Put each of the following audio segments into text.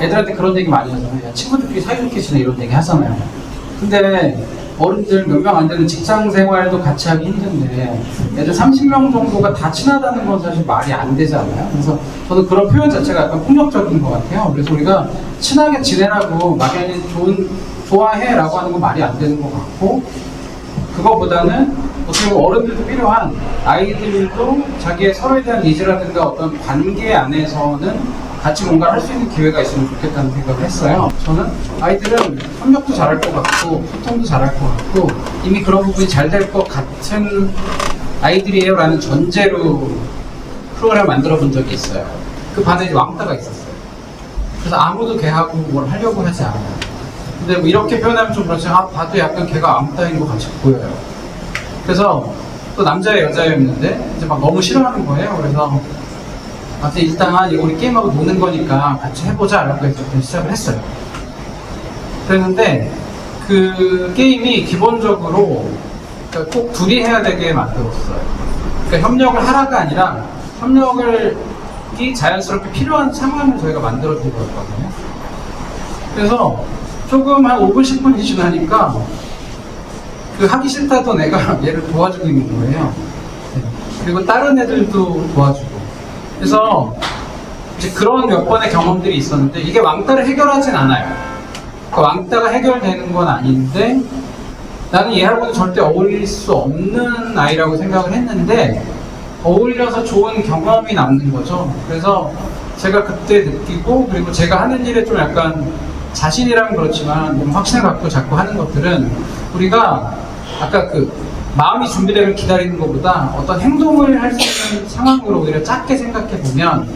애들한테 그런 얘기 많이 하잖아요. 야, 친구들끼리 사이좋게 지내 이런 얘기 하잖아요. 근데 어른들 몇 명 안 되는 직장 생활도 같이 하기 힘든데 애들 30명 정도가 다 친하다는 건 사실 말이 안 되잖아요. 그래서 저도 그런 표현 자체가 약간 폭력적인 것 같아요. 그래서 우리가 친하게 지내라고 막연히 좋은 좋아해라고 하는 건 말이 안 되는 것 같고 그거보다는 어떻게 보면 어른들도 필요한 아이들도 자기의 서로에 대한 니즈라든가 어떤 관계 안에서는 같이 뭔가 할 수 있는 기회가 있으면 좋겠다는 생각을 했어요. 저는 아이들은 협력도 잘할 것 같고 소통도 잘할 것 같고 이미 그런 부분이 잘 될 것 같은 아이들이에요라는 전제로 프로그램을 만들어 본 적이 있어요. 그 반에 왕따가 있었어요. 그래서 아무도 걔하고 뭘 하려고 하지 않아요. 근데 뭐 이렇게 표현하면 좀 그렇지, 아, 봐도 약간 걔가 왕따인 것 같이 보여요. 그래서 또 남자애 여자애였는데 이제 막 너무 싫어하는 거예요. 그래서 아, 근데 일단 아, 이거 우리 게임하고 노는 거니까 같이 해보자 라고 해서 그때 시작을 했어요. 그랬는데 그 게임이 기본적으로 그러니까 꼭 둘이 해야 되게 만들었어요. 그러니까 협력을 하라가 아니라 협력을 이 자연스럽게 필요한 상황을 저희가 만들어준 거였거든요. 그래서 조금 한 5분, 10분 지나니까 그 하기 싫다도 내가 얘를 도와주고 있는 거예요. 네. 그리고 다른 애들도 도와주고. 그래서 이제 그런 몇 번의 경험들이 있었는데 이게 왕따를 해결하진 않아요. 그 왕따가 해결되는 건 아닌데 나는 얘하고는 절대 어울릴 수 없는 아이라고 생각을 했는데 어울려서 좋은 경험이 남는 거죠. 그래서 제가 그때 느끼고 그리고 제가 하는 일에 좀 약간 자신이라면 그렇지만 좀 확신을 갖고 자꾸 하는 것들은 우리가 아까 그 마음이 준비되면 기다리는 것보다 어떤 행동을 할 수 있는 상황으로 오히려 작게 생각해 보면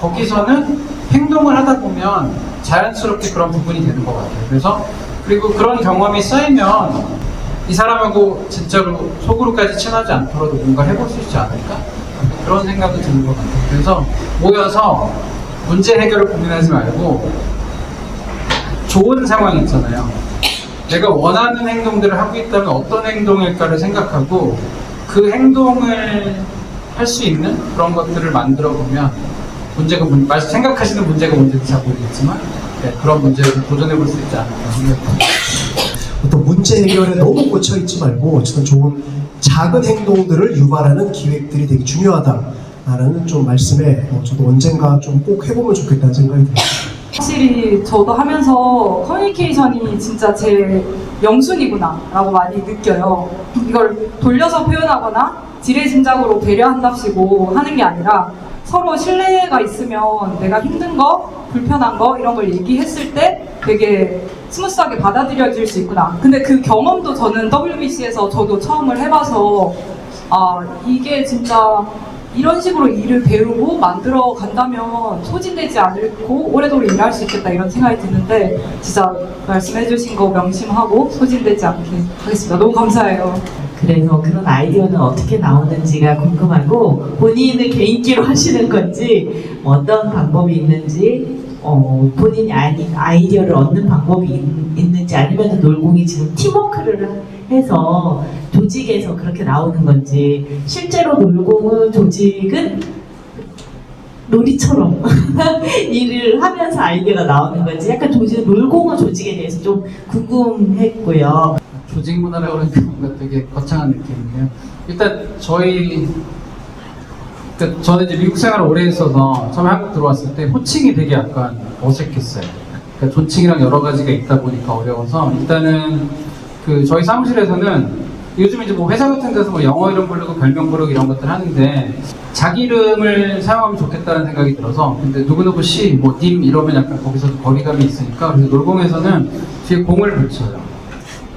거기서는 행동을 하다 보면 자연스럽게 그런 부분이 되는 것 같아요. 그래서 그리고 그런 경험이 쌓이면 이 사람하고 진짜로 속으로까지 친하지 않더라도 뭔가 해볼 수 있지 않을까? 그런 생각이 드는 것 같아요. 그래서 모여서 문제 해결을 고민하지 말고 좋은 상황이 있잖아요. 내가 원하는 행동들을 하고 있다면 어떤 행동일까를 생각하고 그 행동을 할 수 있는 그런 것들을 만들어 보면 문제가 문, 말 생각하시는 문제가 뭔지는 잘 모르겠지만 네, 그런 문제를 도전해 볼 수 있지 않을까 생각합니다. 어떤 문제 해결에 너무 꽂혀 있지 말고 어쨌든 좋은 작은 행동들을 유발하는 기획들이 되게 중요하다라는 좀 말씀에 어, 저도 언젠가 좀 꼭 해보면 좋겠다는 생각이 듭니다. 확실히 저도 하면서 커뮤니케이션이 진짜 제 명순이구나 라고 많이 느껴요. 이걸 돌려서 표현하거나 지레짐작으로 배려한답시고 하는 게 아니라 서로 신뢰가 있으면 내가 힘든 거, 불편한 거 이런 걸 얘기했을 때 되게 스무스하게 받아들여질 수 있구나. 근데 그 경험도 저는 WBC에서 저도 처음을 해봐서 아 이게 진짜 이런 식으로 일을 배우고 만들어 간다면 소진되지 않고 오래도록 일할 수 있겠다 이런 생각이 드는데 진짜 말씀해주신 거 명심하고 소진되지 않게 하겠습니다. 너무 감사해요. 그래서 그런 아이디어는 어떻게 나오는지가 궁금하고 본인은 개인기로 하시는 건지 어떤 방법이 있는지 어, 본인이 아니, 아이디어를 얻는 방법이 있, 있 는지 아니면 놀공이 지금 팀워크를 해서 조직에서 그렇게 나오는 건지 실제로 놀공은 조직은 놀이처럼 일을 하면서 아이디어가 나오는 건지 약간 조직 놀공은 조직에 대해서 좀 궁금했고요. 조직 문화라고 그러니까 뭔가 되게 거창한 느낌이에요. 일단 저희 그 저는 이제 미국 생활을 오래 했어서 처음에 한국 들어왔을 때 호칭이 되게 약간 어색했어요. 그러니까 존칭이랑 여러 가지가 있다 보니까 어려워서 일단은 그 저희 사무실에서는 요즘 이제 뭐 회사 같은 데서 뭐 영어 이름 부르고 별명 부르고 이런 것들 하는데 자기 이름을 사용하면 좋겠다는 생각이 들어서 근데 누구누구 씨, 뭐 님 이러면 약간 거기서도 거리감이 있으니까 그래서 놀공에서는 뒤에 공을 붙여요.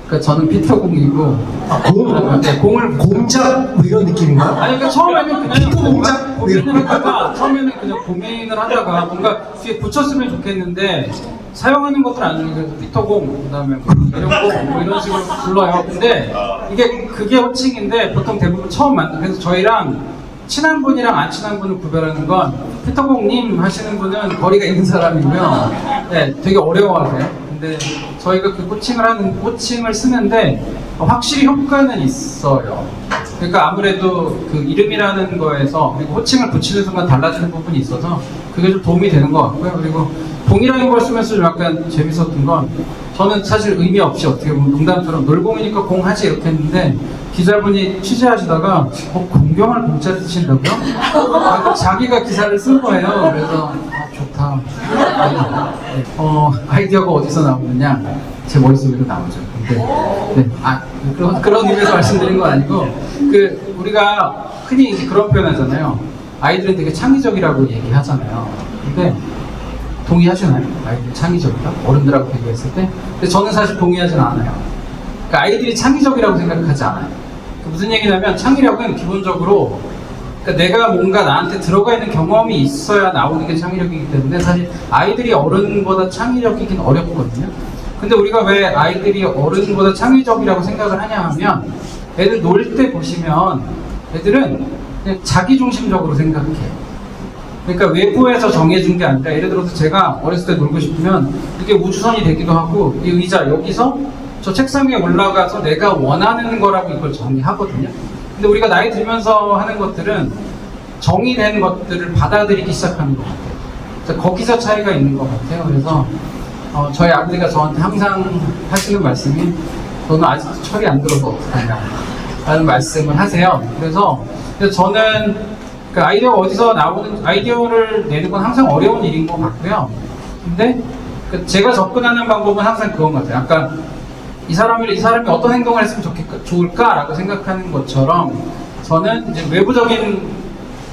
그러니까 저는 피터 공이고 아, 공, 네, 공을 붙여요. 공작 뭐 이런 느낌인가요? 아니 그러니까 처음에는 그냥 피터 공작? 고민을 하다가 처음에는 그냥 고민을 하다가 뭔가 뒤에 붙였으면 좋겠는데 사용하는 것들 아니면 그래서 피터공 그다음에 뭐 매력공 뭐 이런 식으로 불러요. 근데 이게 그게 호칭인데 보통 대부분 처음 만든 그래서 저희랑 친한 분이랑 안 친한 분을 구별하는 건 피터공님 하시는 분은 거리가 있는 사람이고요. 네, 되게 어려워하세요. 근데 저희가 그 호칭을 하는 호칭을 쓰는데 확실히 효과는 있어요. 그러니까 아무래도 그 이름이라는 거에서 호칭을 붙이는 순간 달라지는 부분이 있어서 그게 좀 도움이 되는 것 같고요. 그리고 동이라는 걸 쓰면서 좀 약간 재밌었던 건 저는 사실 의미 없이 어떻게 보면 농담처럼 놀공이니까 공 하지 이렇게 했는데 기자분이 취재하시다가 어, 공경을 공짜로 쓰신다고요? 아, 자기가 기사를 쓴 거예요. 그래서 아, 좋다. 네. 어, 아이디어가 어디서 나오느냐? 제 머릿속에도 나오죠. 근데 네. 아, 그런, 그런 의미에서 말씀드린 건 아니고 그 우리가 흔히 그런 표현 하잖아요. 아이들은 되게 창의적이라고 얘기하잖아요. 근데 동의하시나요? 아이들 창의적이다? 어른들하고 비교했을 때? 근데 저는 사실 동의하진 않아요. 그러니까 아이들이 창의적이라고 생각하지 않아요. 그 무슨 얘기냐면 창의력은 기본적으로 그러니까 내가 뭔가 나한테 들어가 있는 경험이 있어야 나오는 게 창의력이기 때문에 사실 아이들이 어른보다 창의력이긴 어렵거든요. 근데 우리가 왜 아이들이 어른보다 창의적이라고 생각을 하냐 하면 애들 놀 때 보시면 애들은 자기중심적으로 생각해요. 그러니까 외부에서 정해준 게 아니라 예를 들어서 제가 어렸을 때 놀고 싶으면 이게 우주선이 되기도 하고 이 의자 여기서 저 책상 위에 올라가서 내가 원하는 거라고 이걸 정의하거든요. 근데 우리가 나이 들면서 하는 것들은 정의된 것들을 받아들이기 시작하는 것 같아요. 거기서 차이가 있는 것 같아요. 그래서 어, 저희 아버지가 저한테 항상 하시는 말씀이 너는 아직도 철이 안 들어서 어떡하냐 라는 말씀을 하세요. 그래서 저는 그 아이디어가 어디서 나오는 아이디어를 내는 건 항상 어려운 일인 것 같고요. 근데 그 제가 접근하는 방법은 항상 그건 것 같아요. 약간 이 사람이 이 사람이 어떤 행동을 했으면 좋겠, 좋을까라고 생각하는 것처럼 저는 이제 외부적인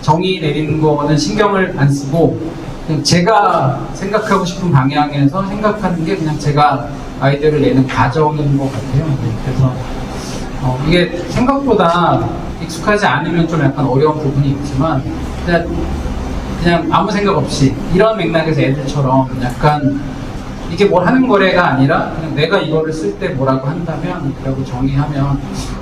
정의 내리는 거는 신경을 안 쓰고 그냥 제가 생각하고 싶은 방향에서 생각하는 게 그냥 제가 아이디어를 내는 과정인 것 같아요. 네, 그래서 어, 이게 생각보다 익숙하지 않으면 좀 약간 어려운 부분이 있지만 그냥, 그냥 아무 생각 없이 이런 맥락에서 애들처럼 약간 이게 뭘 하는 거래가 아니라 그냥 내가 이거를 쓸 때 뭐라고 한다면 그라고 정의하면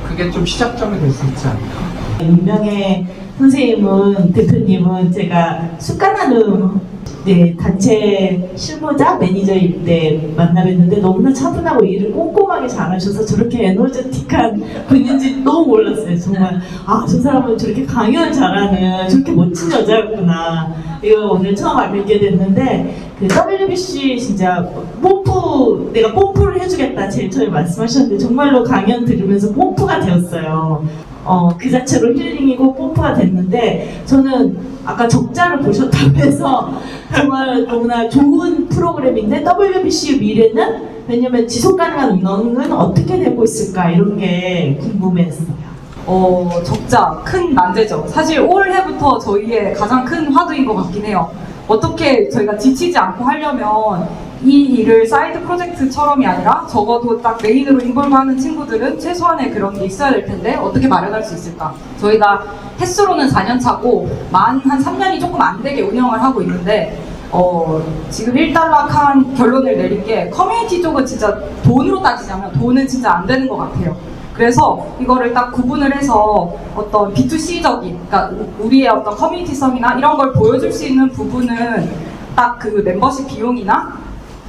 그게 좀 시작점이 될 수 있지 않을까. 윤명의 선생님은 대표님은 제가 숟가나눔 네, 단체 실무자 매니저일 때 만나뵀는데 너무나 차분하고 일을 꼼꼼하게 잘하셔서 저렇게 에너제틱한 분인지 너무 몰랐어요. 정말 아 저 사람은 저렇게 강연을 잘하는 저렇게 멋진 여자였구나. 이거 오늘 처음 알게 됐는데 그 WBC 진짜 뽐뿌 내가 뽐뿌를 해주겠다 제일 처음에 말씀하셨는데 정말로 강연 들으면서 뽐뿌가 되었어요. 어, 그 자체로 힐링이고 뽐뿌가 됐는데 저는 아까 적자를 보셨다고 해서 정말 너무나 좋은 프로그램인데 WBC 미래는 왜냐면 지속 가능한 운영은 어떻게 되고 있을까 이런 게 궁금했어요. 어, 적자, 큰 난제죠. 사실 올해부터 저희의 가장 큰 화두인 것 같긴 해요. 어떻게 저희가 지치지 않고 하려면 이 일을 사이드 프로젝트처럼이 아니라 적어도 딱 메인으로 인볼브하는 친구들은 최소한의 그런 게 있어야 될 텐데 어떻게 마련할 수 있을까? 저희가 횟수로는 4년 차고 만 한 3년이 조금 안 되게 운영을 하고 있는데 어, 지금 일단락한 결론을 내린 게 커뮤니티 쪽은 진짜 돈으로 따지자면 돈은 진짜 안 되는 것 같아요. 그래서 이거를 딱 구분을 해서 어떤 B2C적인, 그러니까 우- 우리의 어떤 커뮤니티성이나 이런 걸 보여줄 수 있는 부분은 딱 그 멤버십 비용이나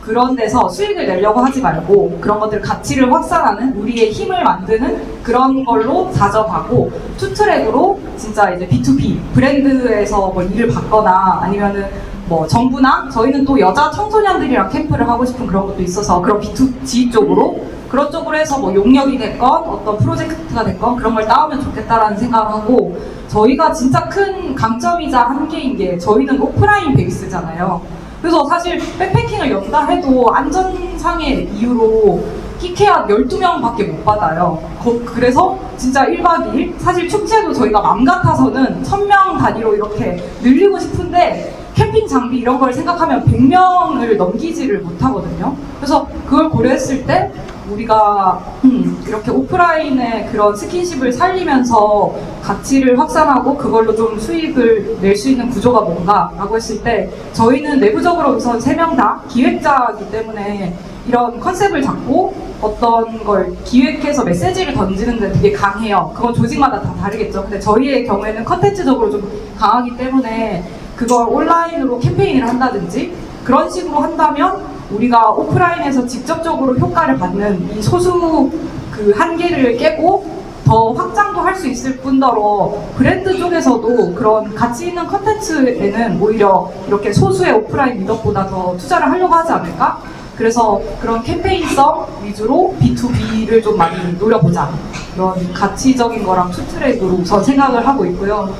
그런 데서 수익을 내려고 하지 말고 그런 것들 가치를 확산하는 우리의 힘을 만드는 그런 걸로 가져가고 투트랙으로 진짜 이제 B2B 브랜드에서 뭐 일을 받거나 아니면은 뭐 정부나 저희는 또 여자 청소년들이랑 캠프를 하고 싶은 그런 것도 있어서 그런 B2G 쪽으로 그런 쪽으로 해서 뭐 용역이 됐건 어떤 프로젝트가 됐건 그런 걸 따오면 좋겠다라는 생각을 하고 저희가 진짜 큰 강점이자 한계인 게 저희는 오프라인 베이스잖아요. 그래서 사실 백패킹을 연다 해도 안전상의 이유로 키케아 12명밖에 못 받아요. 거- 그래서 진짜 1박 2일 사실 축제도 저희가 맘 같아서는 1000명 단위로 이렇게 늘리고 싶은데 캠핑 장비 이런 걸 생각하면 100명을 넘기지를 못하거든요. 그래서 그걸 고려했을 때 우리가 음, 이렇게 오프라인의 그런 스킨십을 살리면서 가치를 확산하고 그걸로 좀 수익을 낼 수 있는 구조가 뭔가라고 했을 때 저희는 내부적으로 우선 세 명 다 기획자이기 때문에 이런 컨셉을 잡고 어떤 걸 기획해서 메시지를 던지는데 되게 강해요. 그건 조직마다 다 다르겠죠. 근데 저희의 경우에는 컨텐츠적으로 좀 강하기 때문에 그걸 온라인으로 캠페인을 한다든지 그런 식으로 한다면 우리가 오프라인에서 직접적으로 효과를 받는 이 소수 그 한계를 깨고 더 확장도 할 수 있을 뿐더러 브랜드 쪽에서도 그런 가치 있는 컨텐츠에는 오히려 이렇게 소수의 오프라인 미덕보다 더 투자를 하려고 하지 않을까? 그래서 그런 캠페인성 위주로 B2B를 좀 많이 노려보자. 이런 가치적인 거랑 투트랙으로 우선 생각을 하고 있고요.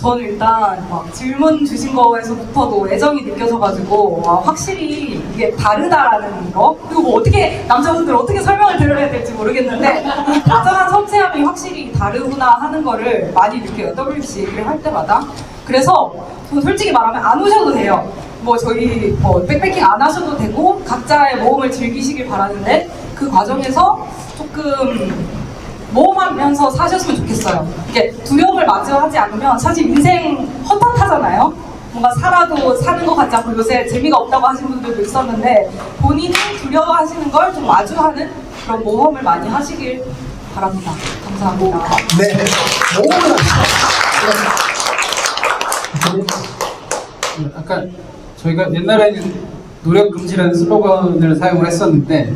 어, 저는 일단 막 질문 주신 거에서부터도 애정이 느껴져가지고 와, 확실히 이게 다르다라는 거. 그리고 뭐 어떻게 남자분들 어떻게 설명을 드려야 될지 모르겠는데 이 다정한 섬세함이 확실히 다르구나 하는 거를 많이 느껴요. WC 얘기를 할 때마다. 그래서 저는 솔직히 말하면 안 오셔도 돼요. 뭐 저희 뭐 백패킹 안 하셔도 되고 각자의 모험을 즐기시길 바라는데 그 과정에서 조금 모험하면서 사셨으면 좋겠어요. 이게 두려움을 마주하지 않으면 사실 인생 헛헛하잖아요. 뭔가 살아도 사는 것 같지 않고 요새 재미가 없다고 하시는 분들도 있었는데 본인이 두려워하시는 걸 좀 마주하는 그런 모험을 많이 하시길 바랍니다. 감사합니다. 네. 모험을 아까 저희가 옛날에는 노력 금지라는 슬로건을 사용을 했었는데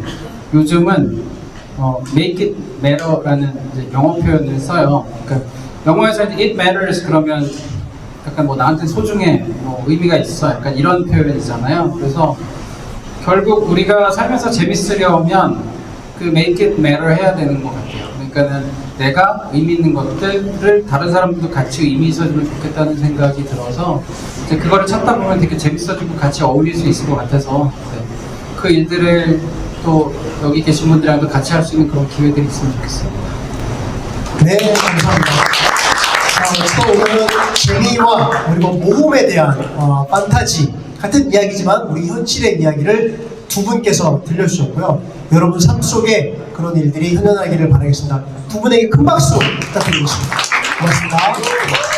요즘은 어, make it matter라는 영어 표현을 써요. 그러니까 영어에서 it matters 그러면 약간 뭐 나한테 소중해, 뭐 의미가 있어, 약간 이런 표현이잖아요. 그래서 결국 우리가 살면서 재밌으려면 그 make it matter 해야 되는 것 같아요. 그러니까는 내가 의미 있는 것들을 다른 사람들도 같이 의미 있어주면 좋겠다는 생각이 들어서 이제 그거를 찾다 보면 되게 재밌어지고 같이 어울릴 수 있을 것 같아서 네. 그 일들을 또 여기 계신 분들이랑도 같이 할 수 있는 그런 기회들이 있으면 좋겠어요. 네, 감사합니다. 자, 또 오늘은 재미와 그리고 모험에 대한 어, 판타지 같은 이야기지만 우리 현실의 이야기를 두 분께서 들려주셨고요. 여러분 삶 속에 그런 일들이 현현하기를 바라겠습니다. 두 분에게 큰 박수 부탁드리겠습니다. 고맙습니다.